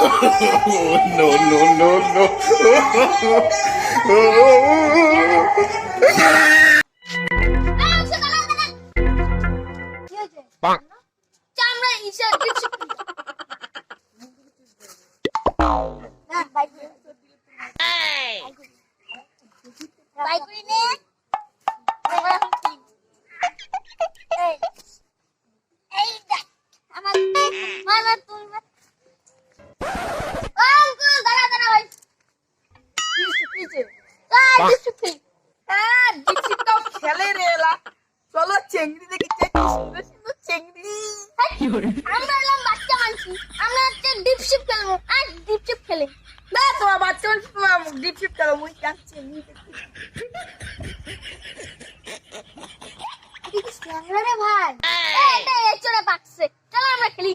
no, no, no, no. Bike নে? এই এই আমার মানা তুই খেলে রে এলা। চলো চেংড়ি দেখি সুন্দর সুন্দর চেংড়ি। আমরা এলাম বাচ্চা মানুষ আমরা হচ্ছে ডিপশিপ খেলব। আর ডিপশিপ খেলে। না তোমার বাচ্চা তোমার খেলো। মুই চেংড়ি ভাই? এই এটা এচড়ে পাকছে চলো আমরা খেলি।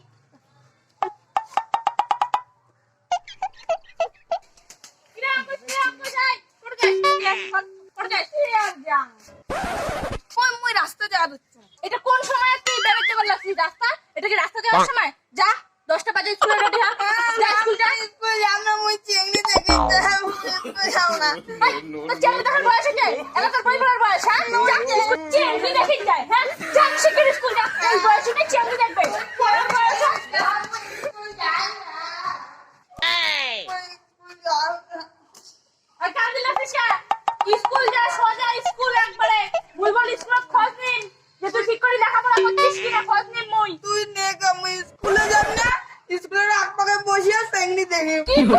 সময়। যা দশটা বাজে স্কুলে রেডি হ। যা স্কুলটা স্কুল যাব না মুই চেংড়ি দেখি স্কুল যাব না। No, চেংড়ি দেখার বয়স হয়েছে? এটা বই পড়ার বয়স হ্যাঁ? যা চেংড়ি দেখি যায় হ্যাঁ? যা শিখির স্কুল যা। এই বয়সে চেংড়ি দেখবে। পড়ার বয়স আর কান দিলা ফিসকা স্কুল যা সোজা স্কুল একবারে মুই বল স্কুল খোঁজ নিন যে তুই ঠিক করে লেখাপড়া করছিস কিনা খোঁজ নিন মুই তুই নে আমি স্কুলে যাব না স্কুলের আগ বসিয়া চেংড়ি দেখি কি করু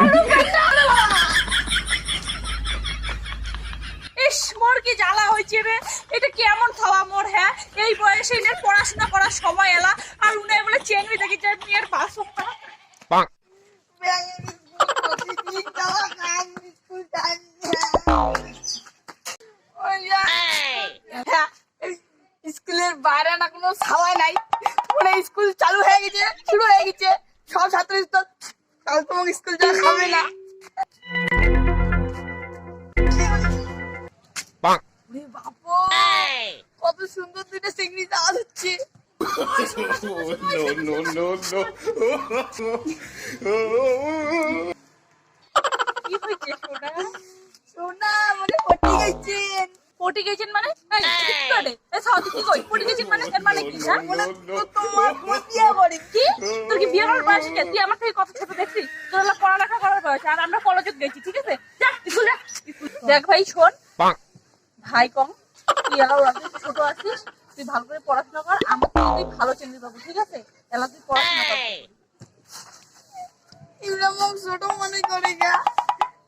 ইস, মোর কি জ্বালা হয়েছে রে? এটা কেমন খাওয়া মোর হ্যাঁ? এই বয়সে এনে পড়াশোনা করার সময় এলা, আর উনি বলে, চেংড়ি দেখি যে মেয়ের বাস কাল তোমাকে স্কুল যাওয়া খাবে না। কত সুন্দর দুটো চিংড়ি যাওয়া হচ্ছে। No, no, no, no. কি হয়েছে সোনা? সোনা মানে পটি গেছেন। পটি গেছেন মানে এই, ঠিক করে। এই সাউথ কি কই পটি গেছেন মানে এর মানে কি হ্যাঁ? No, no, তোমার বিয়ে করি কি তোর কি বিয়ে করার বয়স হয়েছে? তুই আমার থেকে কত ছোট দেখছিস তোর হলো পড়ালেখা করার বয়স আর আমরা কলেজে গেছি ঠিক আছে যা স্কুল দেখ ভাই শোন ভাই কম তুই এলাও আছিস ছোট আছিস তুই ভালো করে পড়াশোনা কর আমার তুই ভালো চিংড়ি পাবো ঠিক আছে এলা তুই পড়াশোনা কর ছোট মনে করে গা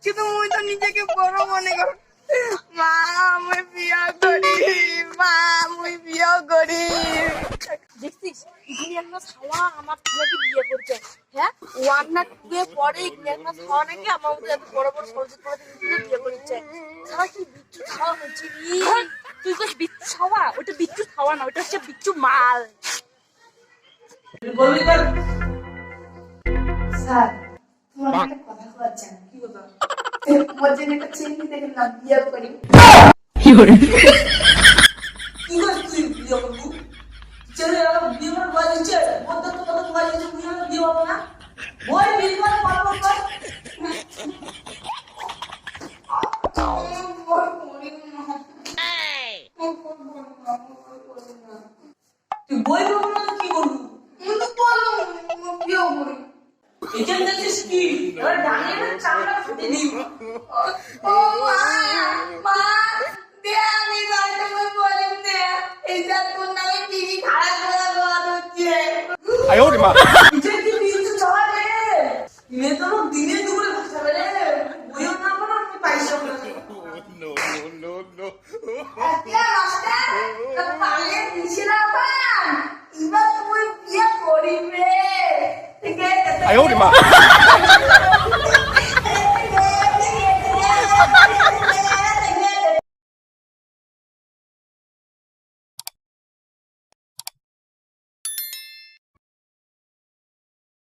কিন্তু মুই তো নিজেকে বড় মনে করি ওয়ান না টু এ পরে ইংলিয়ান্না ছাওয়া নাকি আমার মধ্যে এত বড় বড় সরজিৎ করে বিয়ে করছে। ছাওয়া কি বিচ্ছু ছাওয়া হচ্ছে তুই কইস বিচ্ছু ছাওয়া ওটা বিচ্ছু ছাওয়া না ওটা হচ্ছে বিচ্ছু মাল। স্যার তোমার একটা কথা কওয়ার চাই। কি কথা? তোমার জন্য একটা চিংড়ি দেখে না বিয়া করি? কি করে তুই বিয়ে করবি? ছেলে আমার বিয়ে করার বয়স হচ্ছে মধ্যে তো কত বয়স হচ্ছে তুই আমার বিয়ে হবে না বই বিয়ে করে পারব কর তুই বই পড়ব না কি করব? আমি তো পড়লাম বিয়ে করে এখান থেকে কি? এবার ডানে না চামড়া ফুটে দিব ও মা মা দে আমি গাড়িতে বই পড়লাম দে। এই যা তোর নামে টিভি খারাপ করে দেওয়া হচ্ছে। আয় ওরে মা। 哎呦，我的妈。